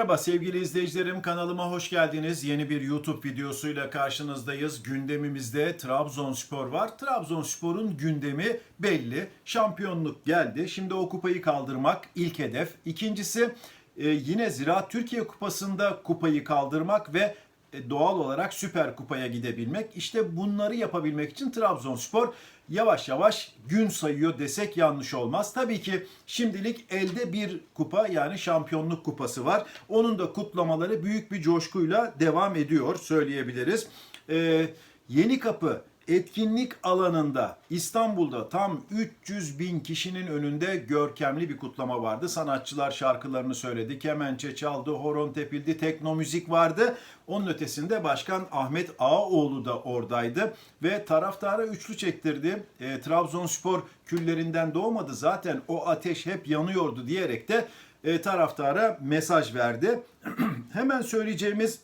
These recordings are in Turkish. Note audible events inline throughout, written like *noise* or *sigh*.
Merhaba sevgili izleyicilerim kanalıma hoş geldiniz. Yeni bir YouTube videosuyla karşınızdayız. Gündemimizde Trabzonspor var. Trabzonspor'un gündemi belli. Şampiyonluk geldi. Şimdi o kupayı kaldırmak ilk hedef. İkincisi e, yine Ziraat Türkiye Kupası'nda kupayı kaldırmak ve e, doğal olarak Süper Kupa'ya gidebilmek. İşte bunları yapabilmek için Trabzonspor yavaş yavaş gün sayıyor desek yanlış olmaz. Tabii ki şimdilik elde bir kupa yani şampiyonluk kupası var. Onun da kutlamaları büyük bir coşkuyla devam ediyor söyleyebiliriz. Ee, Yeni Kapı etkinlik alanında İstanbul'da tam 300 bin kişinin önünde görkemli bir kutlama vardı. Sanatçılar şarkılarını söyledi, kemençe çaldı, horon tepildi, tekno müzik vardı. Onun ötesinde Başkan Ahmet Ağaoğlu da oradaydı ve taraftara üçlü çektirdi. E, Trabzonspor küllerinden doğmadı zaten o ateş hep yanıyordu diyerek de e, taraftara mesaj verdi. *clears throat* Hemen söyleyeceğimiz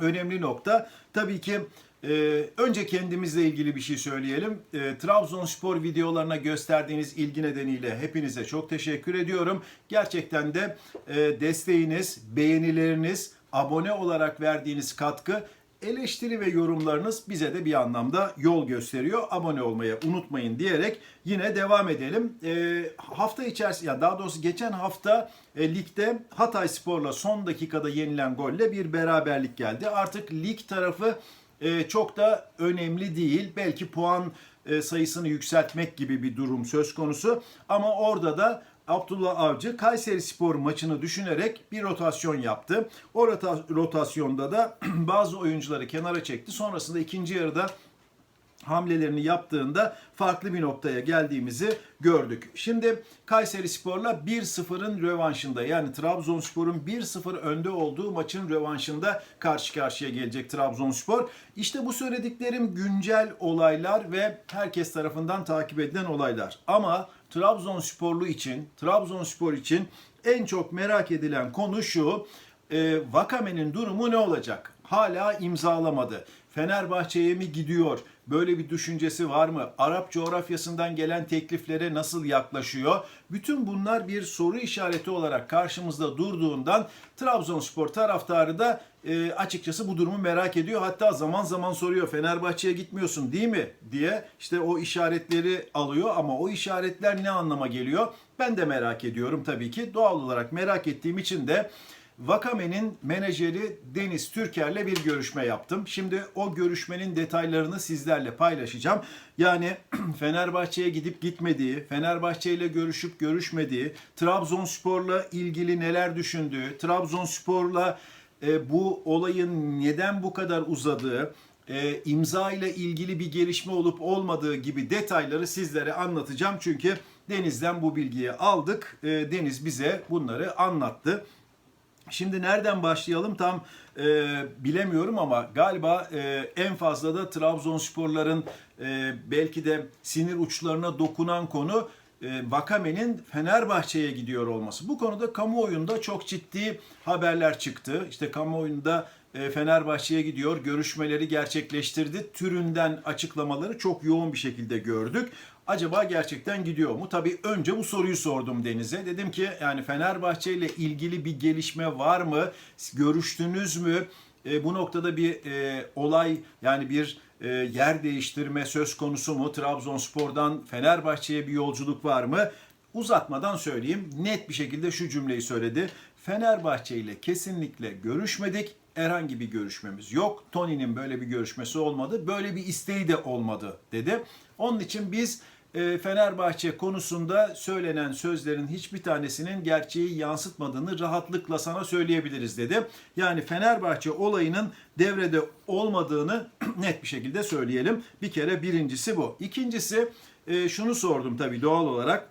önemli nokta tabii ki e, önce kendimizle ilgili bir şey söyleyelim. E, Trabzonspor videolarına gösterdiğiniz ilgi nedeniyle hepinize çok teşekkür ediyorum. Gerçekten de e, desteğiniz, beğenileriniz, abone olarak verdiğiniz katkı eleştiri ve yorumlarınız bize de bir anlamda yol gösteriyor. Abone olmayı unutmayın diyerek yine devam edelim. E, hafta içerisinde, ya daha doğrusu geçen hafta e, ligde Hatay Spor'la son dakikada yenilen golle bir beraberlik geldi. Artık lig tarafı e, çok da önemli değil. Belki puan e, sayısını yükseltmek gibi bir durum söz konusu. Ama orada da Abdullah Avcı Kayseri Spor maçını düşünerek bir rotasyon yaptı. O rota- rotasyonda da *clears throat* bazı oyuncuları kenara çekti. Sonrasında ikinci yarıda hamlelerini yaptığında farklı bir noktaya geldiğimizi gördük. Şimdi Kayseri Spor'la 1-0'ın rövanşında yani Trabzonspor'un 1-0 önde olduğu maçın rövanşında karşı karşıya gelecek Trabzonspor. İşte bu söylediklerim güncel olaylar ve herkes tarafından takip edilen olaylar. Ama Trabzonsporlu için, Trabzonspor için en çok merak edilen konu şu. E, Vakame'nin durumu ne olacak? Hala imzalamadı. Fenerbahçe'ye mi gidiyor? Böyle bir düşüncesi var mı? Arap coğrafyasından gelen tekliflere nasıl yaklaşıyor? Bütün bunlar bir soru işareti olarak karşımızda durduğundan Trabzonspor taraftarı da e, açıkçası bu durumu merak ediyor. Hatta zaman zaman soruyor Fenerbahçe'ye gitmiyorsun değil mi diye işte o işaretleri alıyor ama o işaretler ne anlama geliyor? Ben de merak ediyorum tabii ki. Doğal olarak merak ettiğim için de Vakame'nin menajeri Deniz Türker'le bir görüşme yaptım. Şimdi o görüşmenin detaylarını sizlerle paylaşacağım. Yani *clears throat* Fenerbahçe'ye gidip gitmediği, Fenerbahçe ile görüşüp görüşmediği, Trabzonspor'la ilgili neler düşündüğü, Trabzonspor'la e, bu olayın neden bu kadar uzadığı, e, imza ile ilgili bir gelişme olup olmadığı gibi detayları sizlere anlatacağım. Çünkü Deniz'den bu bilgiyi aldık. E, Deniz bize bunları anlattı. Şimdi nereden başlayalım tam e, bilemiyorum ama galiba e, en fazla da Trabzonsporların e, belki de sinir uçlarına dokunan konu e, Vakame'nin Fenerbahçe'ye gidiyor olması. Bu konuda kamuoyunda çok ciddi haberler çıktı. İşte kamuoyunda e, Fenerbahçe'ye gidiyor, görüşmeleri gerçekleştirdi. Türünden açıklamaları çok yoğun bir şekilde gördük. Acaba gerçekten gidiyor mu? Tabii önce bu soruyu sordum Deniz'e. Dedim ki yani Fenerbahçe ile ilgili bir gelişme var mı? Görüştünüz mü? E, bu noktada bir e, olay yani bir e, yer değiştirme söz konusu mu? Trabzonspor'dan Fenerbahçe'ye bir yolculuk var mı? Uzatmadan söyleyeyim. Net bir şekilde şu cümleyi söyledi. Fenerbahçe ile kesinlikle görüşmedik. Herhangi bir görüşmemiz yok. Tony'nin böyle bir görüşmesi olmadı. Böyle bir isteği de olmadı dedi. Onun için biz Fenerbahçe konusunda söylenen sözlerin hiçbir tanesinin gerçeği yansıtmadığını rahatlıkla sana söyleyebiliriz dedi. Yani Fenerbahçe olayının devrede olmadığını *clears throat* net bir şekilde söyleyelim. Bir kere birincisi bu. İkincisi e, şunu sordum tabii doğal olarak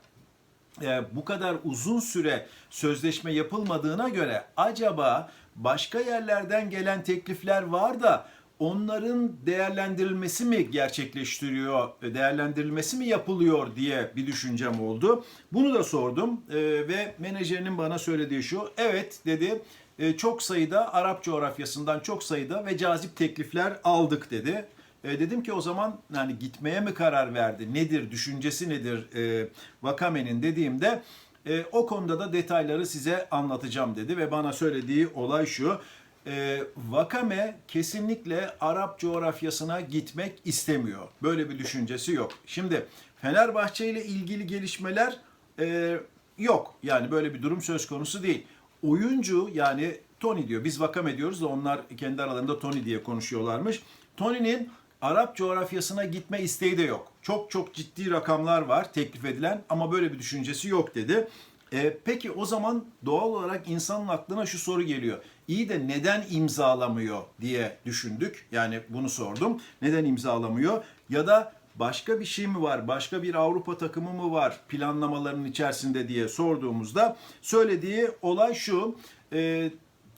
e, bu kadar uzun süre sözleşme yapılmadığına göre acaba başka yerlerden gelen teklifler var da onların değerlendirilmesi mi gerçekleştiriyor, değerlendirilmesi mi yapılıyor diye bir düşüncem oldu. Bunu da sordum e, ve menajerinin bana söylediği şu, evet dedi e, çok sayıda Arap coğrafyasından çok sayıda ve cazip teklifler aldık dedi. E, dedim ki o zaman yani gitmeye mi karar verdi? Nedir? Düşüncesi nedir? E, Vakame'nin dediğimde E, o konuda da detayları size anlatacağım dedi ve bana söylediği olay şu. E, Vakame kesinlikle Arap coğrafyasına gitmek istemiyor. Böyle bir düşüncesi yok. Şimdi Fenerbahçe ile ilgili gelişmeler e, yok. Yani böyle bir durum söz konusu değil. Oyuncu yani Tony diyor. Biz Vakame diyoruz da onlar kendi aralarında Tony diye konuşuyorlarmış. Tony'nin Arap coğrafyasına gitme isteği de yok. Çok çok ciddi rakamlar var teklif edilen ama böyle bir düşüncesi yok dedi. E, peki o zaman doğal olarak insanın aklına şu soru geliyor. İyi de neden imzalamıyor diye düşündük. Yani bunu sordum. Neden imzalamıyor? Ya da başka bir şey mi var? Başka bir Avrupa takımı mı var planlamalarının içerisinde diye sorduğumuzda söylediği olay şu. E,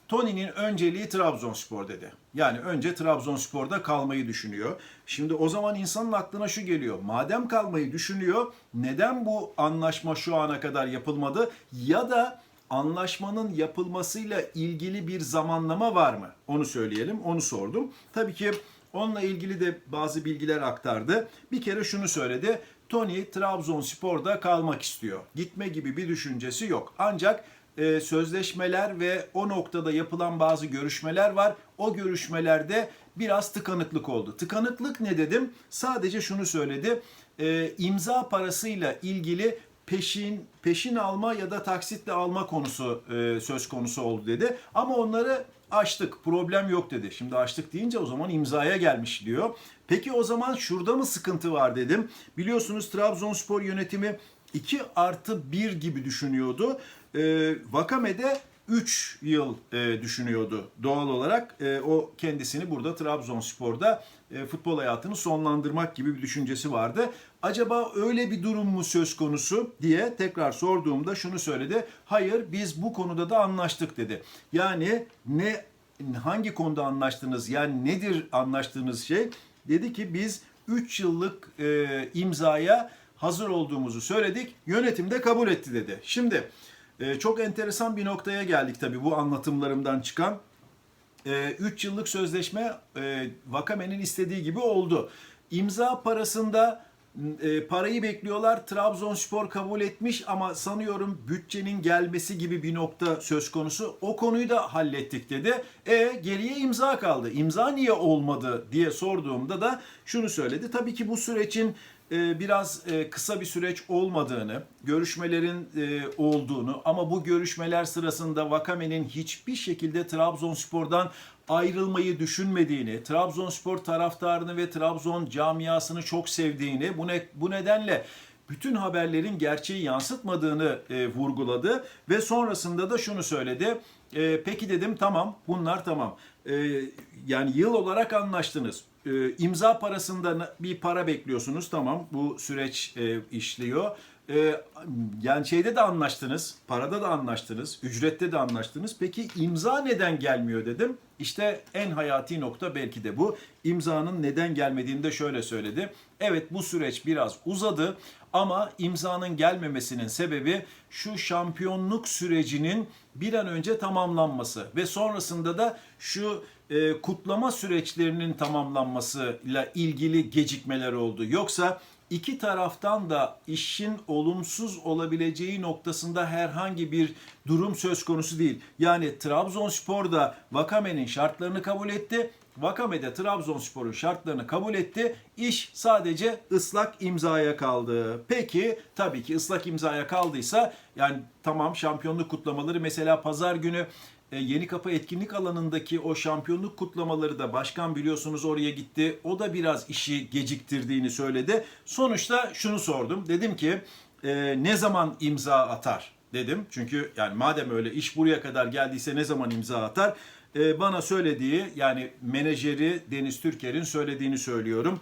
Tony'nin önceliği Trabzonspor dedi. Yani önce Trabzonspor'da kalmayı düşünüyor. Şimdi o zaman insanın aklına şu geliyor. Madem kalmayı düşünüyor, neden bu anlaşma şu ana kadar yapılmadı? Ya da anlaşmanın yapılmasıyla ilgili bir zamanlama var mı? Onu söyleyelim, onu sordum. Tabii ki onunla ilgili de bazı bilgiler aktardı. Bir kere şunu söyledi. Tony Trabzonspor'da kalmak istiyor. Gitme gibi bir düşüncesi yok. Ancak e, sözleşmeler ve o noktada yapılan bazı görüşmeler var. O görüşmelerde biraz tıkanıklık oldu. Tıkanıklık ne dedim? Sadece şunu söyledi. E, imza parasıyla ilgili peşin peşin alma ya da taksitle alma konusu e, söz konusu oldu dedi. Ama onları açtık. Problem yok dedi. Şimdi açtık deyince o zaman imzaya gelmiş diyor. Peki o zaman şurada mı sıkıntı var dedim. Biliyorsunuz Trabzonspor yönetimi 2 artı 1 gibi düşünüyordu. E, Vakame'de 3 yıl e, düşünüyordu doğal olarak. E, o kendisini burada Trabzonspor'da e, futbol hayatını sonlandırmak gibi bir düşüncesi vardı. Acaba öyle bir durum mu söz konusu diye tekrar sorduğumda şunu söyledi. Hayır biz bu konuda da anlaştık dedi. Yani ne hangi konuda anlaştınız? Yani nedir anlaştığınız şey? Dedi ki biz 3 yıllık e, imzaya hazır olduğumuzu söyledik. Yönetim de kabul etti dedi. Şimdi e, çok enteresan bir noktaya geldik tabii bu anlatımlarımdan çıkan. 3 yıllık sözleşme e, Vakame'nin istediği gibi oldu. İmza parasında e, parayı bekliyorlar. Trabzonspor kabul etmiş ama sanıyorum bütçenin gelmesi gibi bir nokta söz konusu. O konuyu da hallettik dedi. E geriye imza kaldı. İmza niye olmadı diye sorduğumda da şunu söyledi. Tabii ki bu sürecin e, biraz e, kısa bir süreç olmadığını, görüşmelerin e, olduğunu ama bu görüşmeler sırasında Vakame'nin hiçbir şekilde Trabzonspor'dan ayrılmayı düşünmediğini, Trabzonspor taraftarını ve Trabzon camiasını çok sevdiğini, bu, ne, bu nedenle bütün haberlerin gerçeği yansıtmadığını e, vurguladı ve sonrasında da şunu söyledi. E, peki dedim tamam bunlar tamam. E, yani yıl olarak anlaştınız. E, imza parasında bir para bekliyorsunuz tamam bu süreç e, işliyor. E, yani şeyde de anlaştınız, parada da anlaştınız, ücrette de anlaştınız. Peki imza neden gelmiyor dedim. İşte en hayati nokta belki de bu. İmzanın neden gelmediğini de şöyle söyledi. Evet bu süreç biraz uzadı ama imzanın gelmemesinin sebebi şu şampiyonluk sürecinin bir an önce tamamlanması ve sonrasında da şu e, kutlama süreçlerinin tamamlanmasıyla ilgili gecikmeler oldu. Yoksa iki taraftan da işin olumsuz olabileceği noktasında herhangi bir durum söz konusu değil. Yani Trabzonspor da Vakame'nin şartlarını kabul etti. Vakame de Trabzonspor'un şartlarını kabul etti. İş sadece ıslak imzaya kaldı. Peki tabii ki ıslak imzaya kaldıysa yani tamam şampiyonluk kutlamaları mesela pazar günü Yeni Kapı etkinlik alanındaki o şampiyonluk kutlamaları da başkan biliyorsunuz oraya gitti. O da biraz işi geciktirdiğini söyledi. Sonuçta şunu sordum. Dedim ki e, ne zaman imza atar dedim. Çünkü yani madem öyle iş buraya kadar geldiyse ne zaman imza atar? E, bana söylediği yani menajeri Deniz Türker'in söylediğini söylüyorum.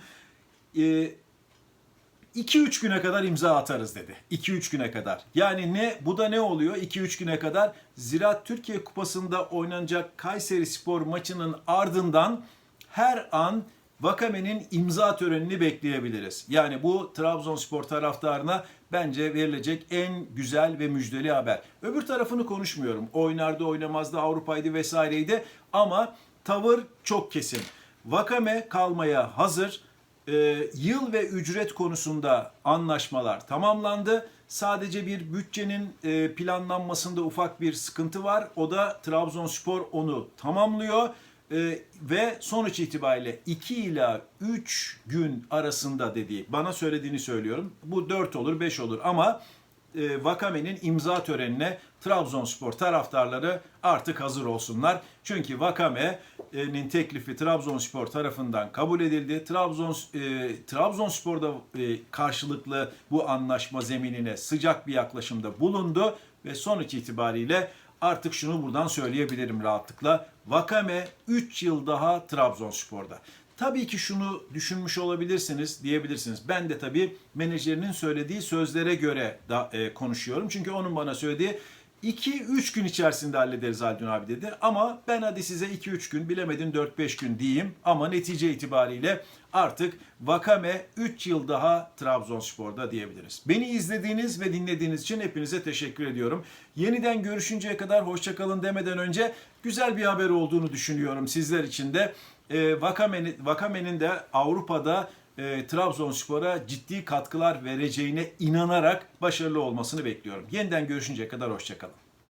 2-3 güne kadar imza atarız dedi. 2-3 güne kadar. Yani ne bu da ne oluyor? 2-3 güne kadar Ziraat Türkiye Kupası'nda oynanacak Kayseri Spor maçının ardından her an Vakame'nin imza törenini bekleyebiliriz. Yani bu Trabzonspor taraftarına bence verilecek en güzel ve müjdeli haber. Öbür tarafını konuşmuyorum. Oynardı oynamazdı Avrupa'ydı vesaireydi ama tavır çok kesin. Vakame kalmaya hazır. Ee, yıl ve ücret konusunda anlaşmalar tamamlandı. Sadece bir bütçenin e, planlanmasında ufak bir sıkıntı var. O da Trabzonspor onu tamamlıyor. E, ve sonuç itibariyle 2 ila 3 gün arasında dediği, bana söylediğini söylüyorum. Bu 4 olur, 5 olur ama e, Vakame'nin imza törenine Trabzonspor taraftarları artık hazır olsunlar. Çünkü Vakame'nin teklifi Trabzonspor tarafından kabul edildi. Trabzon e, Trabzonspor'da e, karşılıklı bu anlaşma zeminine sıcak bir yaklaşımda bulundu ve sonuç itibariyle artık şunu buradan söyleyebilirim rahatlıkla. Vakame 3 yıl daha Trabzonspor'da. Tabii ki şunu düşünmüş olabilirsiniz, diyebilirsiniz. Ben de tabii menajerinin söylediği sözlere göre da e, konuşuyorum. Çünkü onun bana söylediği 2-3 gün içerisinde hallederiz Haldun abi dedi. Ama ben hadi size 2-3 gün bilemedin 4-5 gün diyeyim. Ama netice itibariyle artık Vakame 3 yıl daha Trabzonspor'da diyebiliriz. Beni izlediğiniz ve dinlediğiniz için hepinize teşekkür ediyorum. Yeniden görüşünceye kadar hoşçakalın demeden önce güzel bir haber olduğunu düşünüyorum sizler için de. E, Vakame'nin, Vakame'nin de Avrupa'da e, Trabzonspor'a ciddi katkılar vereceğine inanarak başarılı olmasını bekliyorum. Yeniden görüşünceye kadar hoşçakalın.